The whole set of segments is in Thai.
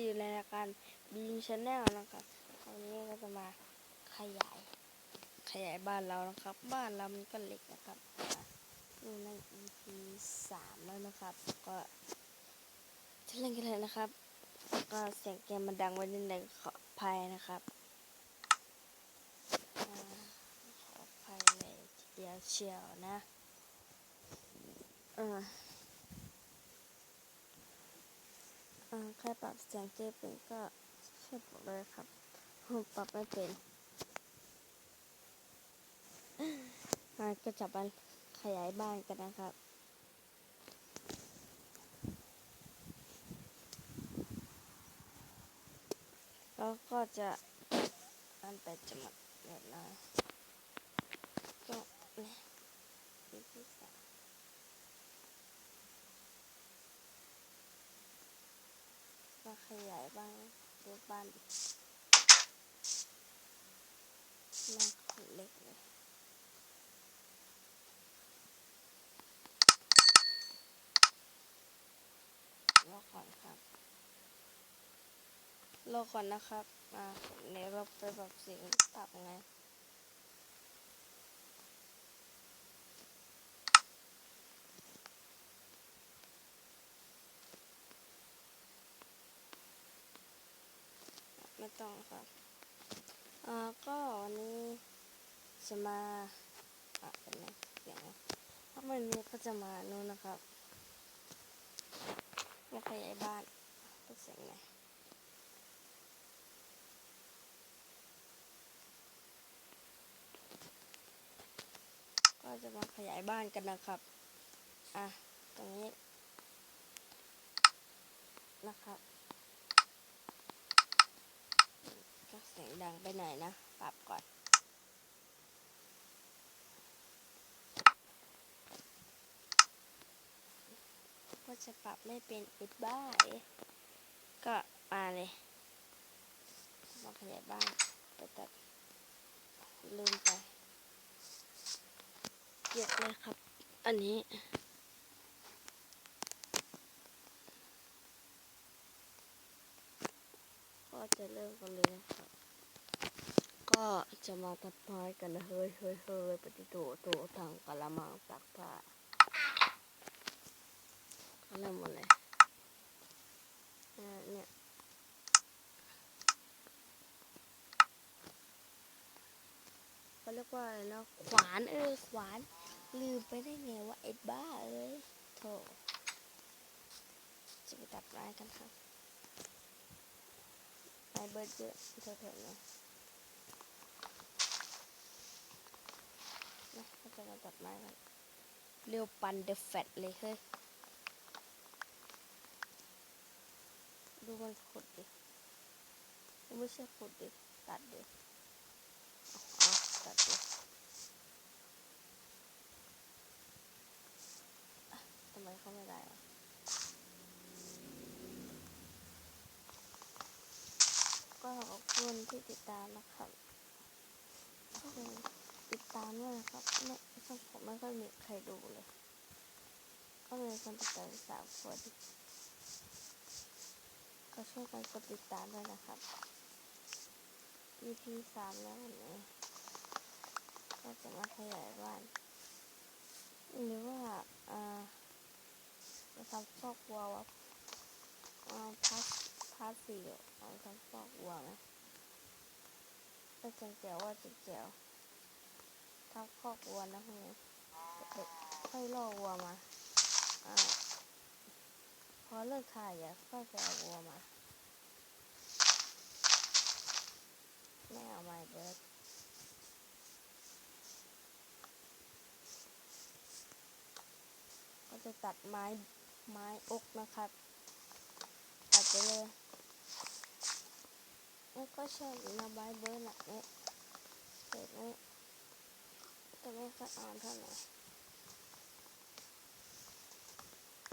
อยู่ในการบีมชแนลนะครับคราวนี้ก็จะมาขยาย ขยายบ้านเรานะครับ บ้านเรามันก็เล็กนะครับอยู่ใน EP สามแล้วนะครับ ก็จะเล่นกันเลยนะครับ ก็เสียงเกมมันดังไว้นิดนึงขออภัยนะครับอขออภัยเลยทีเดียวเชียวนะ อ่าใครปรับเสียงเจเป็นก็ช่วยบอกเลยครับผมปรับไม่เป็นอ่าก็จะมาขยายบ้านกันนะครับแล้วก็จะอันแต่จะหมดเดี๋ยวนก็เนี่ยที่สามาขยายบ้านดูบ้านดิแม่งโคนเล็กเลยรอก่อนครับรอก่อนนะครับ มาในเราไปแบบเสียงปรับไง ไม่ต้องครับอ่าก็วันนี้จะมาอะเป็นไงเสียงถ้ามันนี้ก็จะมานู่นนะครับมาขยายบ้านเป็นเสียงไงก็จะมาขยายบ้านกันนะครับ อะ ตรงนี้ นะครับ ก็ เสียงดังไปหน่อยนะ ปรับก่อน ก็จะปรับไม่เป็นอุดบ้าก็มาเลย มาขยายบ้านไปตัดลืมไปเยอะเลยครับ อันนี้ก็จะเริ่มกันเลยนะครับ ก็จะมาทับไม้กันนะเฮ้ยเฮ้ยเฮ้ยปฏิโตโตทางกะละมังซักผ้าก็เริ่มหมดเลยเนี่ยเขาเรียกว่าอะไรนะขวานเออขวานลืมไปได้ไงว่าไอ้บ้าเอ้ยโถจะไปตัดไม้กันครับไอเบิร์ดเยอะแถวๆนี้นะ ก็ตัดไม้กันเร็วปันเดอะแฟตเลยเฮ้ย ดูมันขุดดิไม่ใช่ขุดดิ ตัดดิเอาเอตัดดิทำไมเขาไม่ได้วะก็ขอบคุณที่ติดตามนะครับก็เลยติด ตามด้วยนะครับไม่ช่องผมไม่ค่อยมีใครดูเลย ก็มีคนติดตามสามคนก็ช่วยกันกดติดตามด้วยนะครับ EP สามแล้ววันนี้ก็จะมาขยายบ้าน หรือว่าอ่าจะทำฟอกวัววะอ่าพัสพาร์ทสี่เอาทำฟอกวัวนะก็เจ๋วว่าเจ๋ว ทำฟอกวัวนะพวกนี้ค่อยล่อวัวมาอพอเลิกถ่ายอย่าค่อยไปเอาวัวมาไม่เอาม้เบิร์ดก็จะตัดไม้ไม้อกนะครับ ตัดไปเลยแล้วก็ใช่ระบายเบอร์หนักเนี่ยเสร็จนี้ จะไม่ค่อยอ่านเท่าไหร่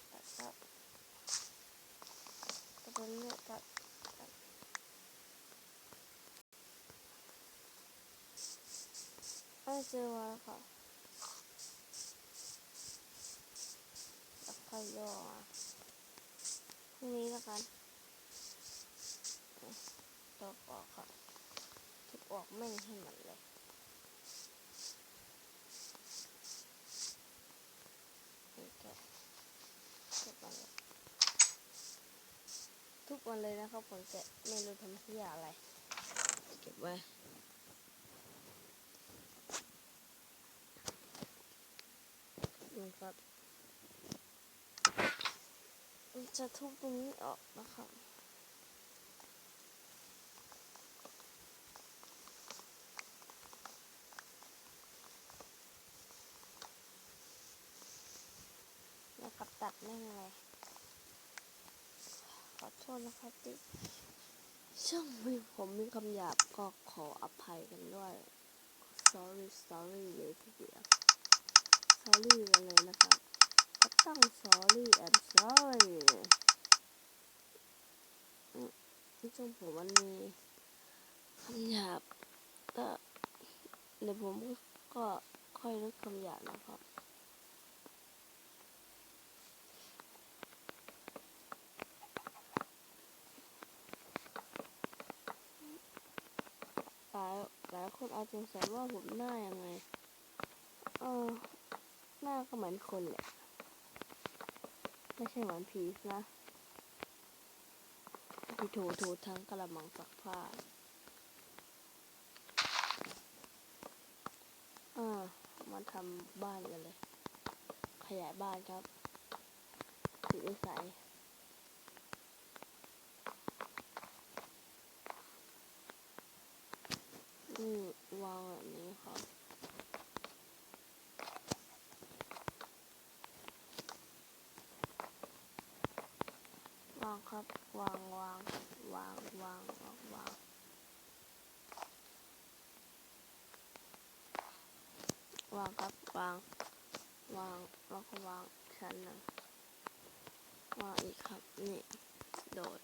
แต่ก็จะเป็นเรื่องรับไม่เจอวัค่ะแล้วค่อยย่อพรุ่งนี้แล้วกันตัวออกค่ะทุบออกไม่ให้มันเลย วันเลยนะครับผมแกะไม่รู้ทำที่อะไร เก็บไว้นี่ครับจะทุบตรงนี้ออกนะครับแล้วก็ตัดแม่งเลย ทษนะครับที่ช่างมีผมมีคำหยาบก็ขออภัยกันด้วย sorry sorry เลยทีเดียว sorry กันเลยนะครับก็ต้อง sorry and sorry อืมช่วงผมมันมีคำหยาบก็เดี๋ยวผมก็ค่อยลดคำหยาบนะครับ ลายหลายคนอาจสงสัยว่าผมหน้ายังไง เออ หน้าก็เหมือนคนแหละ ไม่ใช่เหมือนผีนะที่ถูถูทั้งกระมังซักผ้าอ่ามาทำบ้านกันเลย ขยายบ้านครับติดนิสัย นี่วางแบบนี้ครับ วาง ครับ วางวางวางวางวางวางวางครับวาง วางแล้วก็วางชั้นหนึ่งวางอีกครับ นี่ โดด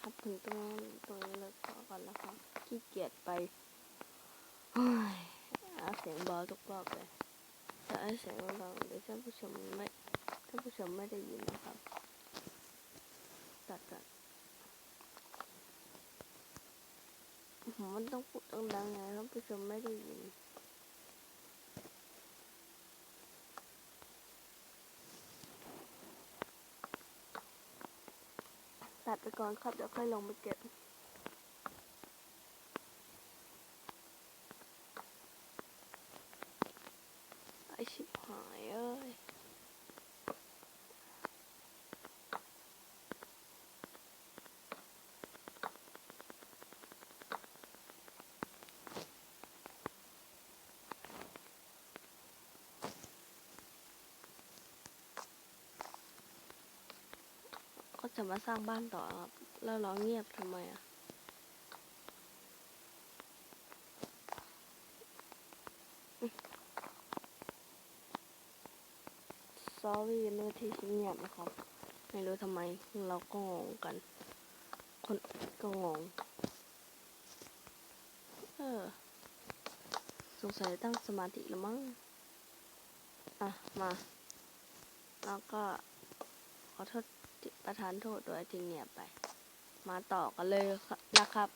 ครับถึงตรงนั้นตรงนี้เลยพอก่อนนะครับขี้เกียจไปเฮ้ย เอาเสียงเบาทุกรอบเลยแต่ไอเสียงเบาเดี๋ยวท่านผู้ชมไม่ท่านผู้ชมไม่ได้ยินนะครับตัดตัดผมมันต้องพูดดังๆไงท่านผู้ชมไม่ได้ยินตัดไปก่อนครับเดี๋ยวค่อยลงไปเก็บ ไอชิบหายเอ้ย็จะมาสร้างบ้านต่อครับ แล้วเราเงียบทำไมอะ sorry เนื้อที่เงียบนะครับ ไม่รู้ทำไมเราก็งงกัน คนก็งง เออ สงสัยตั้งสมาธิแล้วมั้ง อะ มา แล้วก็ขอโทษ ประทานโทษด้วยที่เงียบไป มาต่อกันเลยนะครับ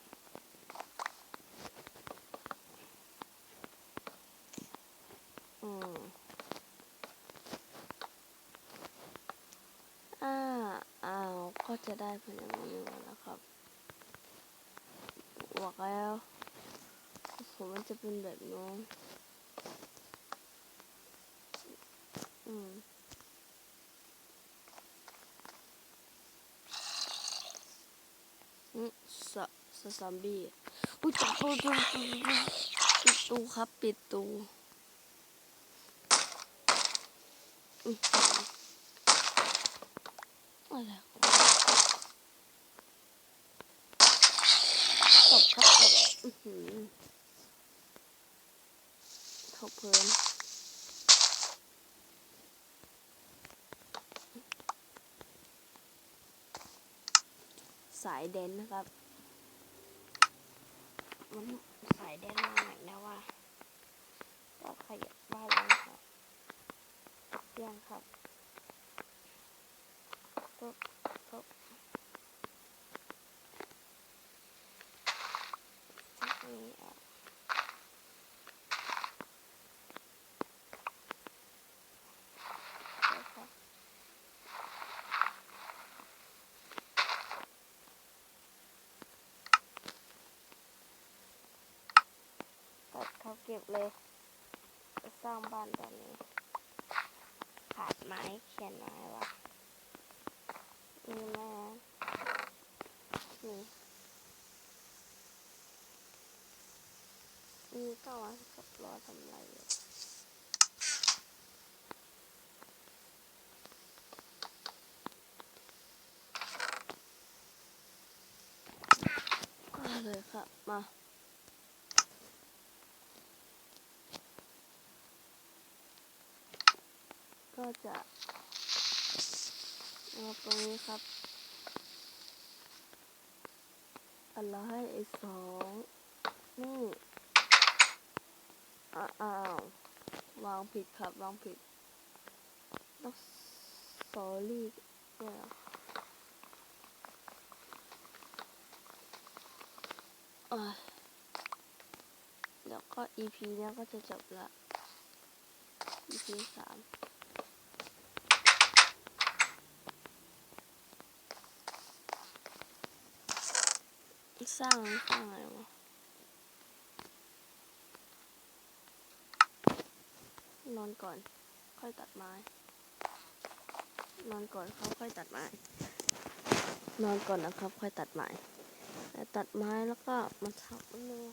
อืมอ่าอ้าวก็จะได้เป็นอย่างนี้แล้วนะครับบอกแล้วผมมันจะเป็นแบบนู้นอืม อืม สสซอมบี้อุ้ยจับตูตูปิดตูครับ ปิดตูอะไรตบครับตบขอบเพลิน สายเดนนะครับ มันสายแดนมาไหนแล้วว่าก็ขยับบ้านแล้วครับยังครับก็บปุ๊บจากนี้ออกปุ๊บปุ๊บตัด เขาเก็บเลย สร้างบ้านตอนนี้ ขาดไม้เขียนไม้วะมีแม่นี่มีก็วะกับรอทำไรอยู่ก็เลยครับมา ก็จะเอาตรงนี้ครับอะไรไอ้สองนี่อ้าววางผิดครับ วางผิดต้องสอรี่ด้วยเหรออะเดี๋ยวก็ EP เนี้ยก็จะจบละ EP สาม สร้างสร้างอะไรวะนอนก่อน ค่อยตัดไม้ นอนก่อนเขาค่อยตัดไม้ นอนก่อนนะครับ ค่อยตัดไม้แล้วตัดไม้แล้วก็มาทำอันไปเลย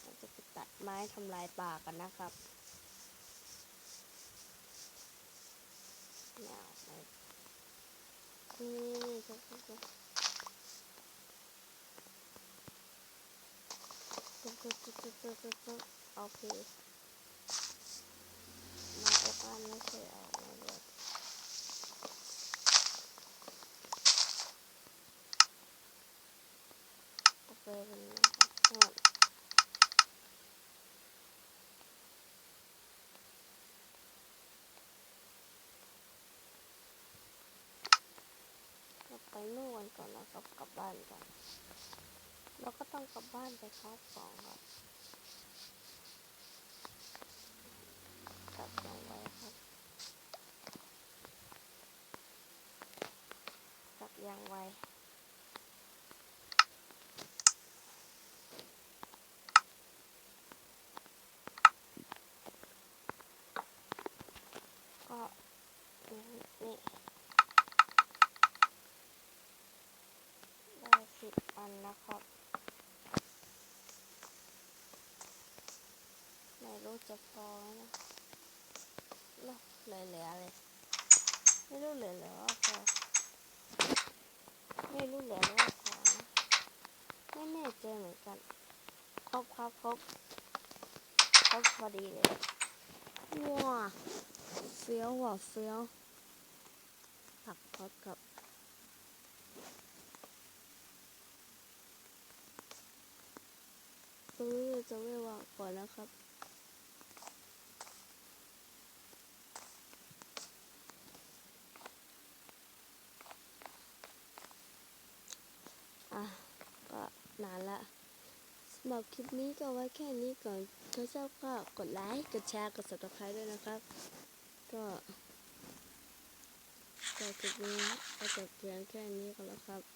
เราจะไปตัดไม้ทำลายป่ากันนะครับ โอเคมาจะบ้านไม่เคยเอามาเลยเอาไปเป็นนะครับทั้งหมดเราไป นู่นก่อนนะครับ กลับบ้านก่อนเราก็ต้องกลับบ้านไปครอบสองครับกลับยังไวครับกลับยังไว ก็นี่นี่ได้สิบอันนะครับ ไม่รู้ จะพอไหมนะเนาะเหลือๆเลยไม่รู้เหลือๆว่าพอไม่รู้เหลือหรือว่าพอไม่แน่ใจเหมือนกันครบครับครบครบพอดีเลยว้าเฟี้ยวว่ะเฟี้ยวผักทอดกับตรงนี้จะไม่วางก่อนนะครับ อะ ก็นานละสำ หรับคลิปนี้ก็ไว้แค่นี้ก่อนถ้าชอบก็กดไลค์กดแชร์กด subscribe ด้วยนะครับ ก็ก็คลิปนี้ก็จบเพียงแค่นี้ก็แล้วครับ